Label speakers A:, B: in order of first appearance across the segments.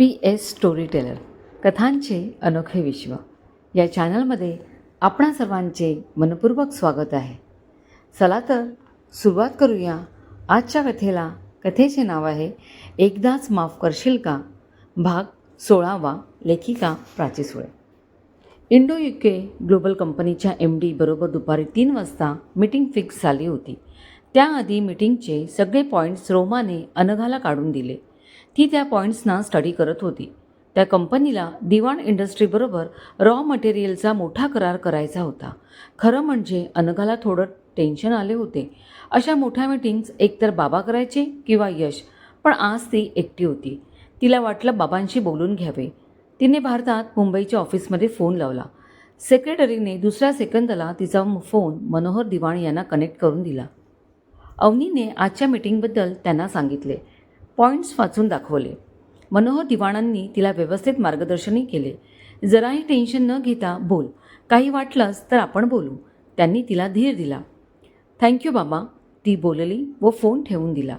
A: P S story teller कथांचे अनोखे विश्व. या चॅनलमध्ये आपणा सर्वांचे मनपूर्वक स्वागत आहे. चला तर सुरुवात करूया. आजच्या कथेला कथेचे नाव आहे एकदाच माफ करशील का? भाग सोळावा लेखिका प्राची सुळे. इंडो यू के ग्लोबल कंपनीच्या एम डी बरोबर दुपारी तीन वाजता मीटिंग फिक्स झाली होती. त्याआधी मीटिंगचे सगळे पॉईंट्स रोमाने अनघाला काढून दिले. ती त्या पॉईंट्सना स्टडी करत होती. त्या कंपनीला दिवाण इंडस्ट्रीबरोबर रॉ मटेरियलचा मोठा करार करायचा होता. खरं म्हणजे अनघाला थोडं टेन्शन आले होते. अशा मोठ्या मीटिंग्स एकतर बाबा करायचे किंवा यश पण आज ती एकटी होती. तिला वाटलं बाबांशी बोलून घ्यावे. तिने भारतात मुंबईच्या ऑफिसमध्ये फोन लावला. सेक्रेटरीने दुसऱ्या सेकंदाला तिचा फोन मनोहर दिवाण यांना कनेक्ट करून दिला. अवनीने आजच्या मीटिंगबद्दल त्यांना सांगितले. पॉईंट्स वाचून दाखवले. मनोहर दिवाणांनी तिला व्यवस्थित मार्गदर्शनही केले. जराही टेन्शन न घेता बोल. काही वाटलंच तर आपण बोलू. त्यांनी तिला धीर दिला. थँक्यू बाबा ती बोलली व फोन ठेवून दिला.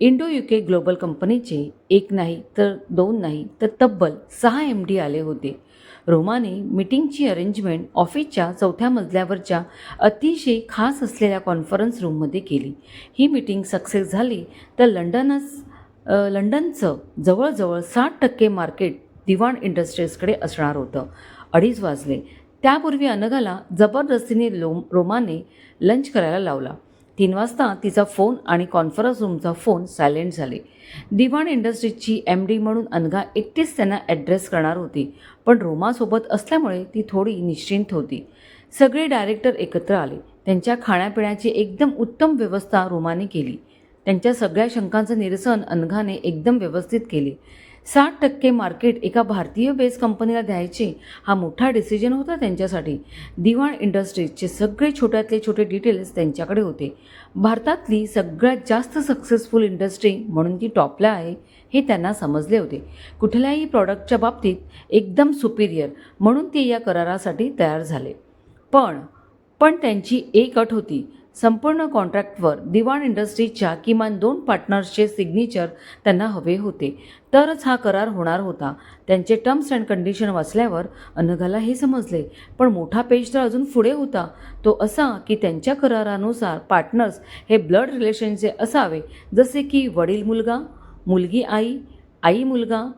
A: इंडो यू के ग्लोबल कंपनीचे एक नाही तर दोन नाही तर तब्बल सहा एम डी आले होते. रोमाने मीटिंगची अरेंजमेंट ऑफिसच्या चौथ्या मजल्यावरच्या अतिशय खास असलेल्या कॉन्फरन्स रूममध्ये केली. ही मीटिंग सक्सेस झाली तर लंडनच लंडनचं जवळजवळ साठ टक्के मार्केट दिवाण इंडस्ट्रीजकडे असणार होतं. अडीच वाजले. त्यापूर्वी अनघाला जबरदस्तीने लो रोमाने लंच करायला लावला. तीन वाजता तिचा फोन आणि कॉन्फरन्स रूमचा फोन सायलेंट झाले. दिवाण इंडस्ट्रीजची एम डी म्हणून अनघा एकटीच त्यांना ॲड्रेस करणार होती पण रोमासोबत असल्यामुळे ती थोडी निश्चिंत होती. सगळे डायरेक्टर एकत्र आले. त्यांच्या खाण्यापिण्याची एकदम उत्तम व्यवस्था रोमाने केली. त्यांच्या सगळ्या शंकांचं निरसन अनघाने एकदम व्यवस्थित केले. साठ टक्के मार्केट एका भारतीय बेस कंपनीला द्यायचे हा मोठा डिसिजन होता त्यांच्यासाठी. दिवाण इंडस्ट्रीजचे सगळे छोट्यातले छोटे डिटेल्स त्यांच्याकडे होते. भारतातली सगळ्यात जास्त सक्सेसफुल इंडस्ट्री म्हणून ती टॉपला आहे हे त्यांना समजले होते. कुठल्याही प्रॉडक्टच्या बाबतीत एकदम सुपिरियर म्हणून ते या करारासाठी तयार झाले. पण पण त्यांची एक अट होती. संपूर्ण कॉन्ट्रॅक्टवर दिवाण इंडस्ट्रीजच्या किमान दोन पार्टनर्सचे सिग्नेचर त्यांना हवे होते. तरच हा करार होणार होता. त्यांचे टर्म्स अँड कंडिशन वाचल्यावर अनघाला हे समजले पण मोठा पेज तर अजून पुढे होता. तो असा की त्यांच्या करारानुसार पार्टनर्स हे ब्लड रिलेशनचे असावे. जसे की वडील मुलगा मुलगी आई आई मुलगा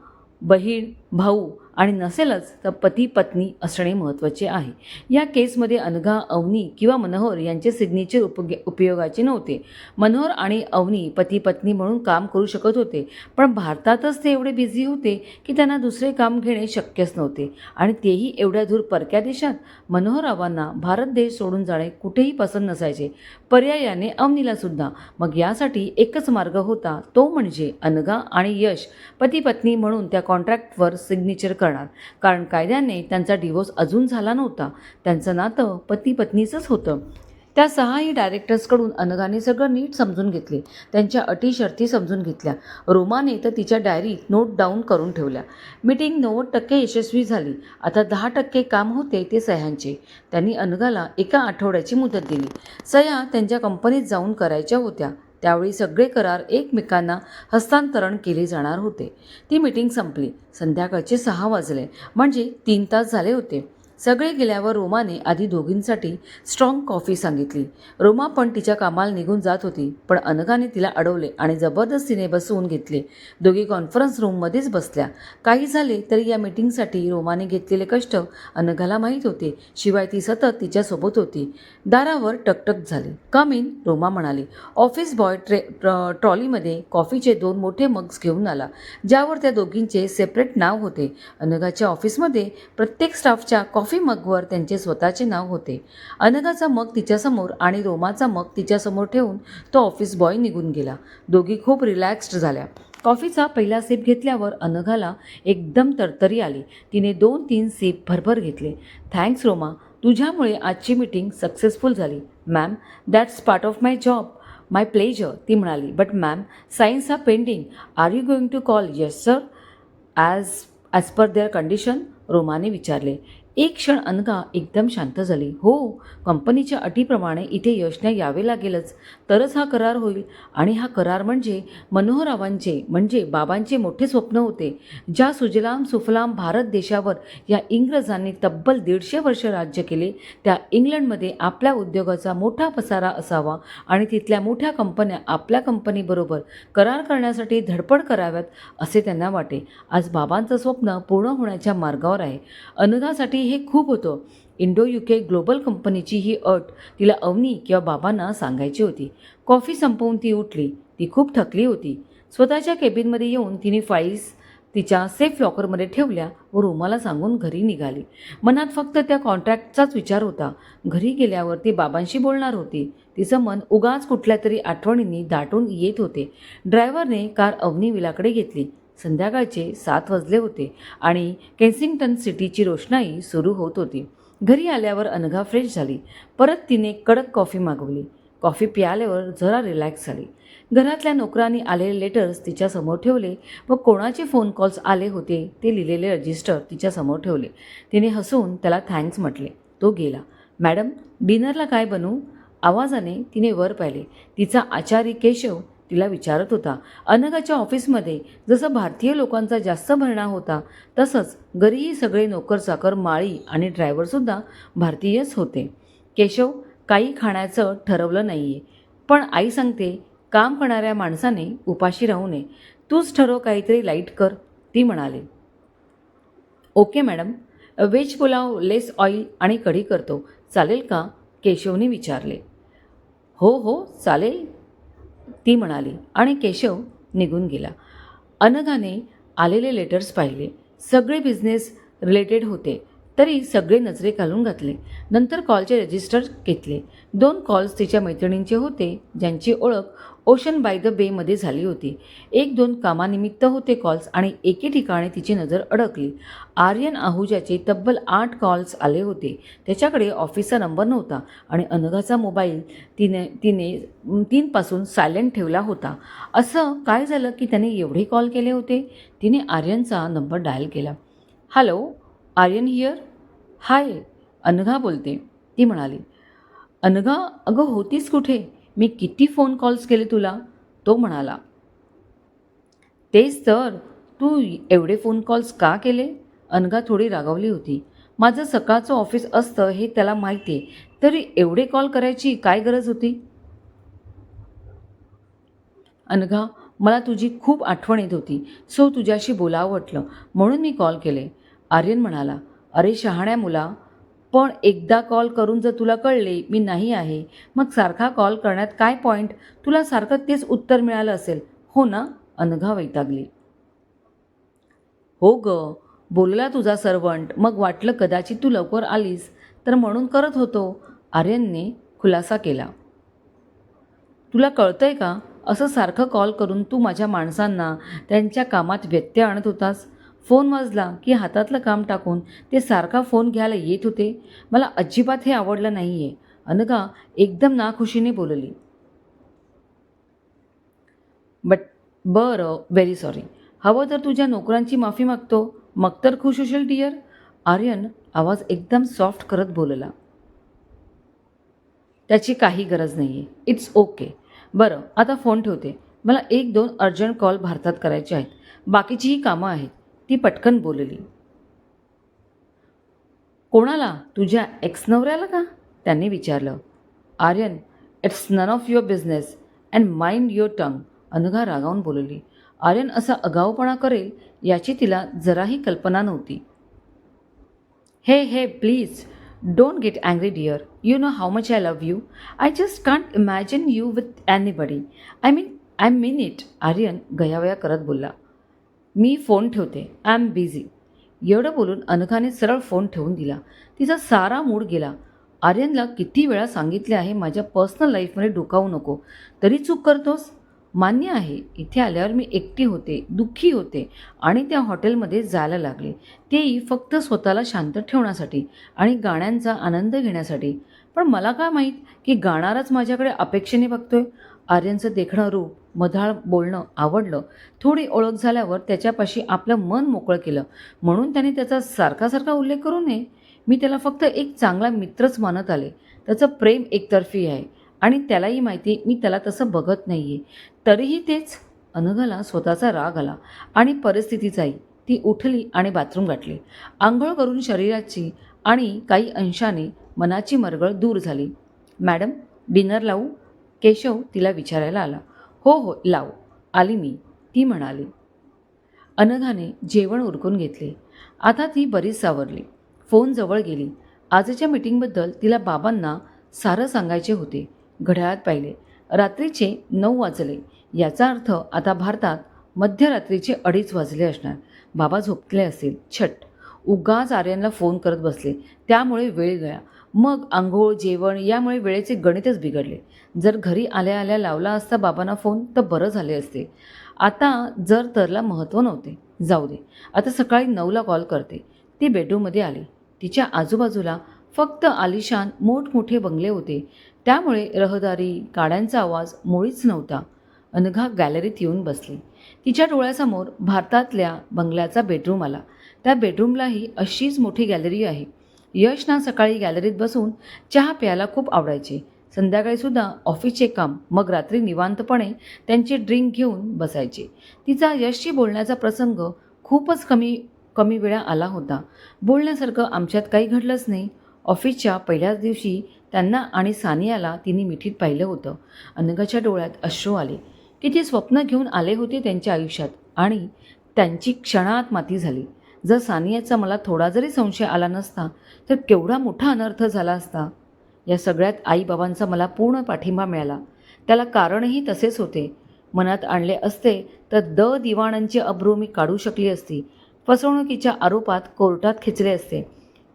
A: बहीण भाऊ आणि नसेलच तर पती पत्नी असणे महत्त्वाचे आहे. या केसमध्ये अनघा अवनी किंवा मनोहर यांचे सिग्नेचर उपगे उपयोगाचे नव्हते. मनोहर आणि अवनी पती पत्नी म्हणून काम करू शकत होते पण भारतातच ते एवढे बिझी होते की त्यांना दुसरे काम घेणे शक्यच नव्हते. आणि तेही एवढ्या दूर परक्या देशात मनोहररावांना भारत देश सोडून जाणे कुठेही पसंत नसायचे. पर्यायाने अवनीला सुद्धा. मग यासाठी एकच मार्ग होता तो म्हणजे अनघा आणि यश. पती पत्नी म्हणून त्या कॉन्ट्रॅक्टवर सिग्नेचर करणार. कारण कायद्याने त्यांचा डिवोर्स अजून झाला नव्हता. त्यांचं नातं पती पत्नीचंच होतं. त्या सहाही डायरेक्टर्सकडून अनघाने सगळं नीट समजून घेतले. त्यांच्या अटी शर्ती समजून घेतल्या. रोमाने तर तिच्या डायरीत नोट डाऊन करून ठेवल्या. मीटिंग नव्वद टक्के यशस्वी झाली. आता दहा टक्के काम होते ते सह्यांचे. त्यांनी अनघाला एका आठवड्याची मुदत दिली. सह्या त्यांच्या कंपनीत जाऊन करायच्या होत्या. त्यावेळी सगळे करार एकमेकांना हस्तांतरण केले जाणार होते. ती मीटिंग संपली. संध्याकाळचे सहा वाजले. म्हणजे तीन तास झाले होते. सगळे गेल्यावर रोमाने आधी दोघींसाठी स्ट्रॉंग कॉफी सांगितली. रोमा पण तिच्या कामाला निघून जात होती पण अनघाने तिला अडवले आणि जबरदस्तीने बसवून घेतले. दोघी कॉन्फरन्स रूममध्येच बसल्या. काही झाले तरी या मीटिंगसाठी रोमाने घेतलेले कष्ट अनघाला माहीत होते शिवाय ती सतत तिच्यासोबत होती. दारावर टकटक झाले. कम इन रोमा म्हणाली. ऑफिस बॉय ट्रे ट्रॉलीमध्ये कॉफीचे दोन मोठे मग्स घेऊन आला ज्यावर त्या दोघींचे सेपरेट नाव होते. अनघाच्या ऑफिसमध्ये प्रत्येक स्टाफच्या कॉफी कॉफी मगवर त्यांचे स्वतःचे नाव होते. अनघाचा मग तिच्यासमोर आणि रोमाचा मग तिच्यासमोर ठेवून तो ऑफिस बॉय निघून गेला. दोघी खूप रिलॅक्स्ड झाल्या. कॉफीचा पहिला सिप घेतल्यावर अनघाला एकदम तरतरी आली. तिने दोन तीन सिप भरभर घेतले. थँक्स रोमा. तुझ्यामुळे आजची मीटिंग सक्सेसफुल झाली. Ma'am that's part of my job my pleasure ती म्हणाली. But ma'am signs are pending are you going to call yes sir as as per their condition रोमाने विचारले. एक क्षण अनघा एकदम शांत झाली. हो कंपनीच्या अटीप्रमाणे इथे यशने यावे लागेलच तरच हा करार होईल. आणि हा करार म्हणजे मनोहररावांचे म्हणजे बाबांचे मोठे स्वप्न होते. ज्या सुजलाम सुफलाम भारत देशावर या इंग्रजांनी तब्बल दीडशे वर्ष राज्य केले त्या इंग्लंडमध्ये आपल्या उद्योगाचा मोठा पसारा असावा आणि तिथल्या मोठ्या कंपन्या आपल्या कंपनीबरोबर करार करण्यासाठी धडपड कराव्यात असे त्यांना वाटे. आज बाबांचं स्वप्न पूर्ण होण्याच्या मार्गावर आहे. अनघासाठी हे खूप होतं. इंडो युके ग्लोबल कंपनीची ही अट तिला अवनी किंवा बाबांना सांगायची होती. कॉफी संपवून ती उठली. ती खूप थकली होती. स्वतःच्या केबिनमध्ये येऊन तिने फाईल्स तिच्या सेफ लॉकरमध्ये ठेवल्या व रुमाला सांगून घरी निघाली. मनात फक्त त्या कॉन्ट्रॅक्टचाच विचार होता. घरी गेल्यावर ती बाबांशी बोलणार होती. तिचं मन उगाच कुठल्या तरी आठवणींनी दाटून येत होते. ड्रायव्हरने कार अवनी विलाकडे घेतली. संध्याकाळचे सात वाजले होते आणि केन्सिंग्टन सिटीची रोषणाई सुरू होत होती. घरी आल्यावर अनघा फ्रेश झाली. परत तिने कडक कॉफी मागवली. कॉफी पियाल्यावर जरा रिलॅक्स झाली. घरातल्या नोकरांनी आलेले लेटर्स तिच्यासमोर ठेवले व कोणाचे फोन कॉल्स आले होते ते लिहिलेले रजिस्टर तिच्यासमोर ठेवले. तिने हसून त्याला थँक्स म्हटले. तो गेला. मॅडम डिनरला काय बनवू? आवाजाने तिने वर पाहिले. तिचा आचारी केशव तिला विचारत होता. अनघाच्या ऑफिसमध्ये जसं भारतीय लोकांचा जास्त भरणा होता तसंच घरीही सगळे नोकर चाकर माळी आणि ड्रायव्हरसुद्धा भारतीयच होते. केशव काही खाण्याचं ठरवलं नाही आहे पण आई सांगते काम करणाऱ्या माणसाने उपाशी राहू नये. तूच ठरव काहीतरी लाइट कर ती म्हणाले. Okay madam veg pulao less oil आणि कढी करतो. चालेल का? केशवने विचारले. हो हो चालेल. ती म्हणाली आणि केशव निघून गेला. अनघाने आलेले लेटर्स पाहिले. सगळे बिझनेस रिलेटेड होते. तरी सगळे नजरे घालून घातले. नंतर कॉलचे रजिस्टर घेतले. दोन कॉल्स तिच्या मैत्रिणींचे होते ज्यांची ओळख ओशन बाय द बेमध्ये झाली होती. एक दोन कामानिमित्त होते कॉल्स आणि एके ठिकाणी तिची नजर अडकली. आर्यन आहुजाचे तब्बल आठ कॉल्स आले होते. त्याच्याकडे ऑफिसचा नंबर नव्हता आणि अनघाचा मोबाईल तिने तिने तीनपासून सायलेंट ठेवला होता. असं काय झालं की त्याने एवढे कॉल केले होते? तिने आर्यनचा नंबर डायल केला. Hello Aryan here hi Anagha बोलते. ती म्हणाली अनघा अगं होतीस कुठे? मी किती फोन कॉल्स केले तुला? तो म्हणाला तेच तर तू एवढे फोन कॉल्स का केले? अनघा थोडी रागावली होती. माझं सकाळचं ऑफिस असतं हे त्याला माहिती आहे तरी एवढे कॉल करायची काय गरज होती? अनघा मला तुझी खूप आठवण येत होती. सो तुझ्याशी बोलावं वाटलं. म्हणून मी कॉल केले. आर्यन म्हणाला अरे शहाण्या मुला पण एकदा कॉल करून जर तुला कळले मी नाही आहे मग सारखा कॉल करण्यात काय पॉईंट तुला सारखं तेच उत्तर मिळालं असेल हो ना? अनघा वैतागली. हो ग बोलला तुझा सर्वंट मग वाटलं कदाचित तू लवकर आलीस तर म्हणून करत होतो. आर्यनने खुलासा केला. तुला कळतंय का असं सारखं कॉल करून तू माझ्या माणसांना त्यांच्या कामात व्यत्यय आणत होतास? फोन वाजला की हातातलं काम टाकून ते सारखा फोन घ्यायला येत होते. मला अजिबात हे आवडलं नाही आहे अनघा एकदम नाखुशीने बोलली. बट बरं व्हेरी सॉरी हवं तर तुझ्या नोकरांची माफी मागतो. मग तर खुश होशील डिअर आर्यन आवाज एकदम सॉफ्ट करत बोलला. त्याची काही गरज नाही आहे इट्स ओके बरं आता फोन ठेवते. मला एक दोन अर्जंट कॉल भारतात करायचे आहेत. बाकीचीही कामं आहेत. ती पटकन बोलली. कोणाला? तुझ्या एक्स नवऱ्याला का? त्यांनी विचारलं. Aryan it's none of your business and mind your tongue Anagha रागावून बोलली. आर्यन असा अगाऊपणा करेल याची तिला जराही कल्पना नव्हती. Hey hey please don't get angry dear you know how much I love you I just can't imagine you with anybody I mean I mean it Aryan गयावया करत बोलला. मी फोन ठेवते. आय एम बिझी एवढं बोलून अनघाने सरळ phone ठेवून दिला. तिचा सारा मूड गेला. आर्यनला किती वेळा सांगितले आहे माझ्या पर्सनल लाईफमध्ये डोकावू नको. तरी चूक करतोस? मान्य आहे. इथे आल्यावर मी एकटी होते दुःखी होते आणि त्या हॉटेलमध्ये जायला लागले. तेही फक्त स्वतःला शांत ठेवण्यासाठी आणि गाण्यांचा आनंद घेण्यासाठी. पण मला काय माहीत की गाणारच माझ्याकडे अपेक्षेने बघतोय? आर्यनचं देखणं रूप मधाळ बोलणं आवडलं थोडी ओळख झाल्यावर त्याच्यापाशी आपलं मन मोकळं केलं. म्हणून त्याने त्याचा सारखा सारखा उल्लेख करू नये. मी त्याला फक्त एक चांगला मित्रच मानत आले. त्याचं प्रेम एकतर्फी आहे आणि त्यालाही माहिती मी त्याला तसं बघत नाही आहे तरीही तेच अनघाला स्वतःचा राग आला आणि परिस्थितीचाही ती उठली आणि बाथरूम गाठली. आंघोळ करून शरीराची आणि काही अंशाने मनाची मरगळ दूर झाली. मॅडम डिनर लावू? केशव तिला विचारायला आला. हो हो लाव. आली मी. ती म्हणाली. अनघाने जेवण उरकून घेतले. आता ती बरीच सावरली. फोन जवळ गेली. आजच्या मीटिंगबद्दल तिला बाबांना सारं सांगायचे होते. घड्याळात पाहिले. रात्रीचे नऊ वाजले. याचा अर्थ आता भारतात मध्यरात्रीचे अडीच वाजले असणार. बाबा झोपले असेल. छट. उगाच आर्यनला फोन करत बसले. त्यामुळे वेळ गया. मग आंघोळ जेवण यामुळे वेळेचे गणितच बिघडले. जर घरी आल्या आल्या लावला असता बाबांना फोन तर बरं झाले असते. आता जर तरला महत्त्व नव्हते. जाऊ दे. आता सकाळी नऊला कॉल करते. ती बेडरूममध्ये आली. तिच्या आजूबाजूला फक्त आलिशान मोठमोठे बंगले होते. त्यामुळे रहदारी गाड्यांचा आवाज मुळीच नव्हता. अनघा गॅलरीत येऊन बसली. तिच्या डोळ्यासमोर भारतातल्या बंगल्याचा बेडरूम आला. त्या बेडरूमलाही अशीच मोठी गॅलरी आहे. यशना सकाळी गॅलरीत बसून चहा प्यायला खूप आवडायचे. संध्याकाळीसुद्धा ऑफिसचे काम मग रात्री निवांतपणे त्यांचे ड्रिंक घेऊन बसायचे. तिचा यशशी बोलण्याचा प्रसंग खूपच कमी कमी वेळा आला होता. बोलण्यासारखं आमच्यात काही घडलंच नाही. ऑफिसच्या पहिल्याच दिवशी त्यांना आणि सानियाला तिने मिठीत पाहिलं होतं. अनघाच्या डोळ्यात अश्रू आले. किती स्वप्न घेऊन आले होते त्यांच्या आयुष्यात आणि त्यांची क्षणात माती झाली. जर सानियाचा मला थोडा जरी संशय आला नसता तर केवढा मोठा अनर्थ झाला असता. या सगळ्यात आईबाबांचा मला पूर्ण पाठिंबा मिळाला. त्याला कारणही तसेच होते. मनात आणले असते तर द दिवाणांची अब्रू मी काढू शकली असती. फसवणुकीच्या आरोपात कोर्टात खेचले असते.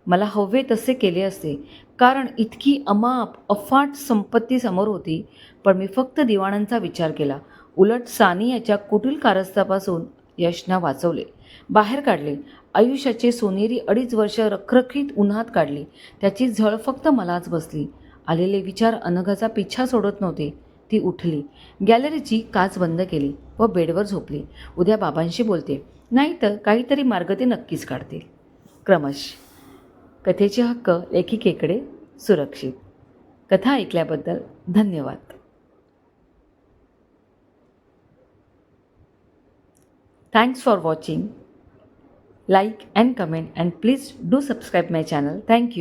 A: मला हवे तसे केले असते. कारण इतकी अमाप अफाट संपत्ती समोर होती पण मी फक्त दिवाणांचा विचार केला. उलट सानियाच्या कुटील कारस्थापासून यशना वाचवले. बाहेर काढले. आयुष्याचे सोनेरी अडीच वर्ष रखरखीत उन्हात काढली. त्याची झळ फक्त मलाच बसली. आलेले विचार अनघाचा पिछा सोडत नव्हते. ती उठली. गॅलरीची काच बंद केली व बेडवर झोपली. उद्या बाबांशी बोलते. नाहीतर काहीतरी मार्ग ते नक्कीच काढतील. क्रमश. कथेचे हक्क लेखिकेकडे सुरक्षित. कथा ऐकल्याबद्दल धन्यवाद. Thanks for watching like and comment and please do subscribe my channel. Thank you